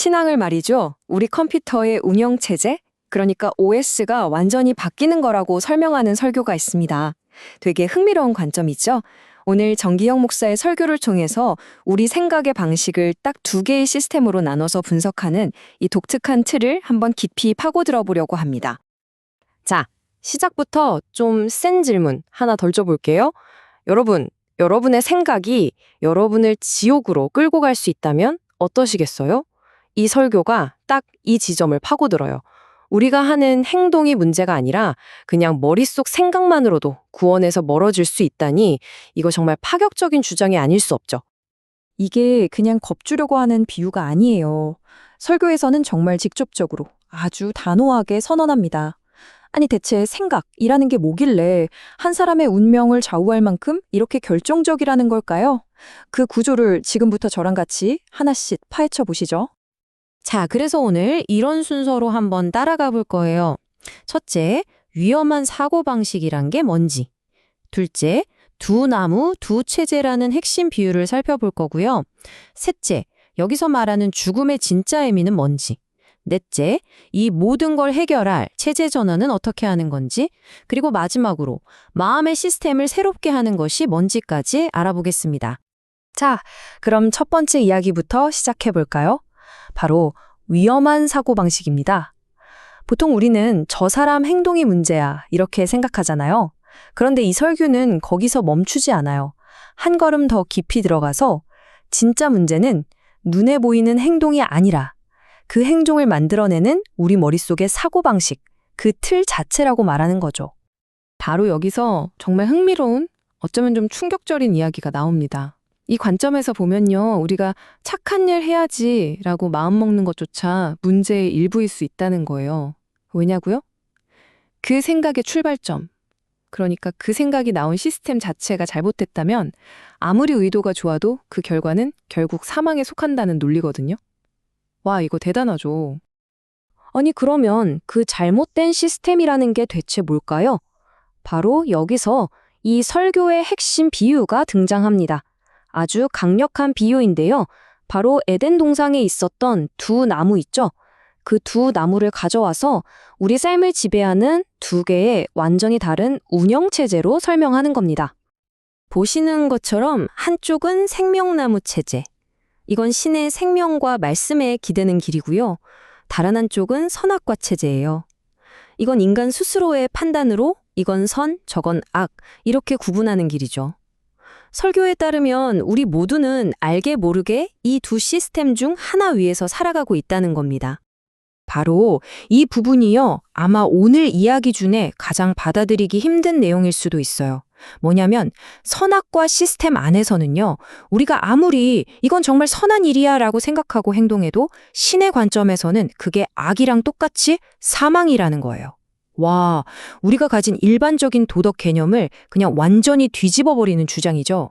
신앙을 말이죠. 우리 컴퓨터의 운영 체제, 그러니까 OS가 완전히 바뀌는 거라고 설명하는 설교가 있습니다. 되게 흥미로운 관점이죠. 오늘 정기영 목사의 설교를 통해서 우리 생각의 방식을 딱 두 개의 시스템으로 나눠서 분석하는 이 독특한 틀을 한번 깊이 파고들어 보려고 합니다. 자, 시작부터 좀 센 질문 하나 던져볼게요. 여러분, 여러분의 생각이 여러분을 지옥으로 끌고 갈 수 있다면 어떠시겠어요? 이 설교가 딱 이 지점을 파고들어요. 우리가 하는 행동이 문제가 아니라 그냥 머릿속 생각만으로도 구원에서 멀어질 수 있다니 이거 정말 파격적인 주장이 아닐 수 없죠. 이게 그냥 겁주려고 하는 비유가 아니에요. 설교에서는 정말 직접적으로 아주 단호하게 선언합니다. 아니 대체 생각이라는 게 뭐길래 한 사람의 운명을 좌우할 만큼 이렇게 결정적이라는 걸까요? 그 구조를 지금부터 저랑 같이 하나씩 파헤쳐 보시죠. 자, 그래서 오늘 이런 순서로 한번 따라가 볼 거예요. 첫째, 위험한 사고방식이란 게 뭔지. 둘째, 두 나무, 두 체제라는 핵심 비유를 살펴볼 거고요. 셋째, 여기서 말하는 죽음의 진짜 의미는 뭔지. 넷째, 이 모든 걸 해결할 체제 전환은 어떻게 하는 건지. 그리고 마지막으로 마음의 시스템을 새롭게 하는 것이 뭔지까지 알아보겠습니다. 자, 그럼 첫 번째 이야기부터 시작해 볼까요? 바로 위험한 사고방식입니다. 보통 우리는 저 사람 행동이 문제야 이렇게 생각하잖아요. 그런데 이 설교는 거기서 멈추지 않아요. 한 걸음 더 깊이 들어가서 진짜 문제는 눈에 보이는 행동이 아니라 그 행동을 만들어내는 우리 머릿속의 사고방식, 그 틀 자체라고 말하는 거죠. 바로 여기서 정말 흥미로운, 어쩌면 좀 충격적인 이야기가 나옵니다. 이 관점에서 보면요, 우리가 착한 일 해야지라고 마음먹는 것조차 문제의 일부일 수 있다는 거예요. 왜냐고요? 그 생각의 출발점, 그러니까 그 생각이 나온 시스템 자체가 잘못됐다면 아무리 의도가 좋아도 그 결과는 결국 사망에 속한다는 논리거든요. 와, 이거 대단하죠. 아니, 그러면 그 잘못된 시스템이라는 게 대체 뭘까요? 바로 여기서 이 설교의 핵심 비유가 등장합니다. 아주 강력한 비유인데요. 바로 에덴 동상에 있었던 두 나무 있죠? 그 두 나무를 가져와서 우리 삶을 지배하는 두 개의 완전히 다른 운영체제로 설명하는 겁니다. 보시는 것처럼 한쪽은 생명나무 체제. 이건 신의 생명과 말씀에 기대는 길이고요. 다른 한쪽은 선악과 체제예요. 이건 인간 스스로의 판단으로 이건 선, 저건 악, 이렇게 구분하는 길이죠. 설교에 따르면 우리 모두는 알게 모르게 이 두 시스템 중 하나 위에서 살아가고 있다는 겁니다. 바로 이 부분이요. 아마 오늘 이야기 중에 가장 받아들이기 힘든 내용일 수도 있어요. 뭐냐면 선악과 시스템 안에서는요. 우리가 아무리 이건 정말 선한 일이야 라고 생각하고 행동해도 신의 관점에서는 그게 악이랑 똑같이 사망이라는 거예요. 와, 우리가 가진 일반적인 도덕 개념을 그냥 완전히 뒤집어 버리는 주장이죠.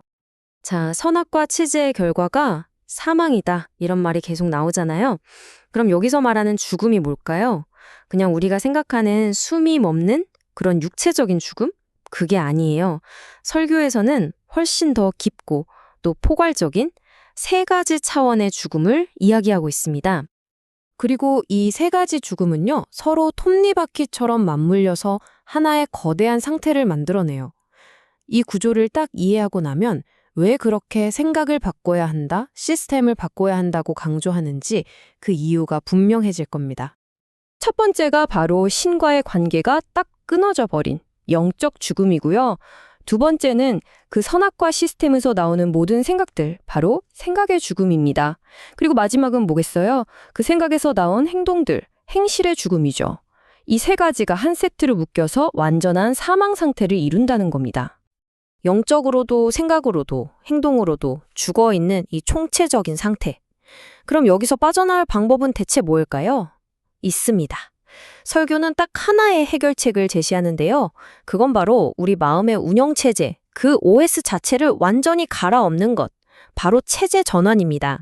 자, 선악과 치즈의 결과가 사망이다. 이런 말이 계속 나오잖아요. 그럼 여기서 말하는 죽음이 뭘까요? 그냥 우리가 생각하는 숨이 멎는 그런 육체적인 죽음? 그게 아니에요. 설교에서는 훨씬 더 깊고 또 포괄적인 세 가지 차원의 죽음을 이야기하고 있습니다. 그리고 이 세 가지 죽음은요, 서로 톱니바퀴처럼 맞물려서 하나의 거대한 상태를 만들어내요. 이 구조를 딱 이해하고 나면 왜 그렇게 생각을 바꿔야 한다, 시스템을 바꿔야 한다고 강조하는지 그 이유가 분명해질 겁니다. 첫 번째가 바로 신과의 관계가 딱 끊어져 버린 영적 죽음이고요. 두 번째는 그 선악과 시스템에서 나오는 모든 생각들, 바로 생각의 죽음입니다. 그리고 마지막은 뭐겠어요? 그 생각에서 나온 행동들, 행실의 죽음이죠. 이 세 가지가 한 세트로 묶여서 완전한 사망 상태를 이룬다는 겁니다. 영적으로도 생각으로도 행동으로도 죽어 있는 이 총체적인 상태. 그럼 여기서 빠져나올 방법은 대체 뭘까요? 있습니다. 설교는 딱 하나의 해결책을 제시하는데요. 그건 바로 우리 마음의 운영체제, 그 OS 자체를 완전히 갈아엎는 것, 바로 체제 전환입니다.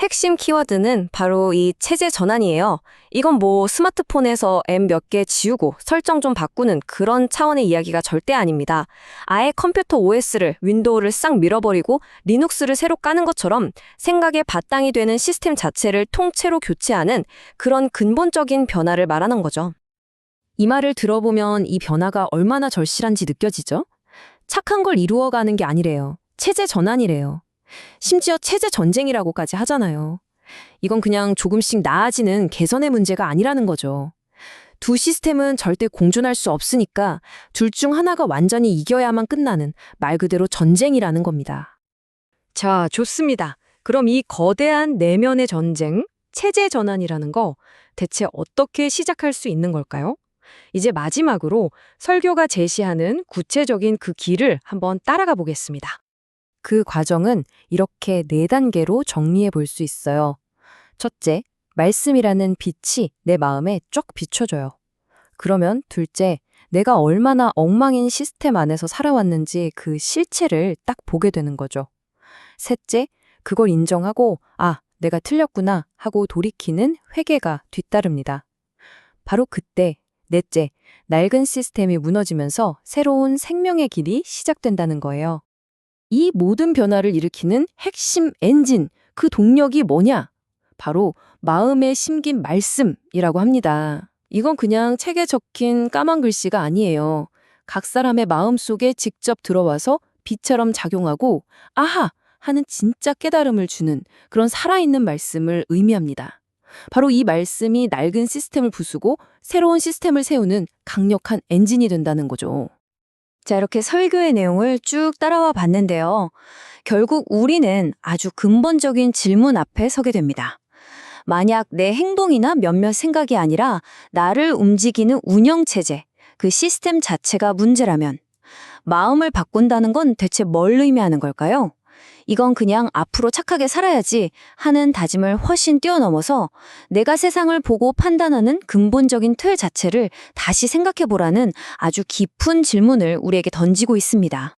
핵심 키워드는 바로 이 체제 전환이에요. 이건 뭐 스마트폰에서 앱 몇 개 지우고 설정 좀 바꾸는 그런 차원의 이야기가 절대 아닙니다. 아예 컴퓨터 OS를 윈도우를 싹 밀어버리고 리눅스를 새로 까는 것처럼 생각의 바탕이 되는 시스템 자체를 통째로 교체하는 그런 근본적인 변화를 말하는 거죠. 이 말을 들어보면 이 변화가 얼마나 절실한지 느껴지죠? 착한 걸 이루어가는 게 아니래요. 체제 전환이래요. 심지어 체제 전쟁이라고까지 하잖아요. 이건 그냥 조금씩 나아지는 개선의 문제가 아니라는 거죠. 두 시스템은 절대 공존할 수 없으니까 둘 중 하나가 완전히 이겨야만 끝나는 말 그대로 전쟁이라는 겁니다. 자, 좋습니다. 그럼 이 거대한 내면의 전쟁, 체제 전환이라는 거 대체 어떻게 시작할 수 있는 걸까요? 이제 마지막으로 설교가 제시하는 구체적인 그 길을 한번 따라가 보겠습니다. 그 과정은 이렇게 네 단계로 정리해 볼 수 있어요. 첫째, 말씀이라는 빛이 내 마음에 쫙 비춰져요. 그러면 둘째, 내가 얼마나 엉망인 시스템 안에서 살아왔는지 그 실체를 딱 보게 되는 거죠. 셋째, 그걸 인정하고, 아, 내가 틀렸구나 하고 돌이키는 회개가 뒤따릅니다. 바로 그때, 넷째, 낡은 시스템이 무너지면서 새로운 생명의 길이 시작된다는 거예요. 이 모든 변화를 일으키는 핵심 엔진, 그 동력이 뭐냐? 바로 마음에 심긴 말씀이라고 합니다. 이건 그냥 책에 적힌 까만 글씨가 아니에요. 각 사람의 마음 속에 직접 들어와서 빛처럼 작용하고, 아하! 하는 진짜 깨달음을 주는 그런 살아있는 말씀을 의미합니다. 바로 이 말씀이 낡은 시스템을 부수고 새로운 시스템을 세우는 강력한 엔진이 된다는 거죠. 자, 이렇게 설교의 내용을 쭉 따라와 봤는데요. 결국 우리는 아주 근본적인 질문 앞에 서게 됩니다. 만약 내 행동이나 몇몇 생각이 아니라 나를 움직이는 운영체제, 그 시스템 자체가 문제라면 마음을 바꾼다는 건 대체 뭘 의미하는 걸까요? 이건 그냥 앞으로 착하게 살아야지 하는 다짐을 훨씬 뛰어넘어서 내가 세상을 보고 판단하는 근본적인 틀 자체를 다시 생각해 보라는 아주 깊은 질문을 우리에게 던지고 있습니다.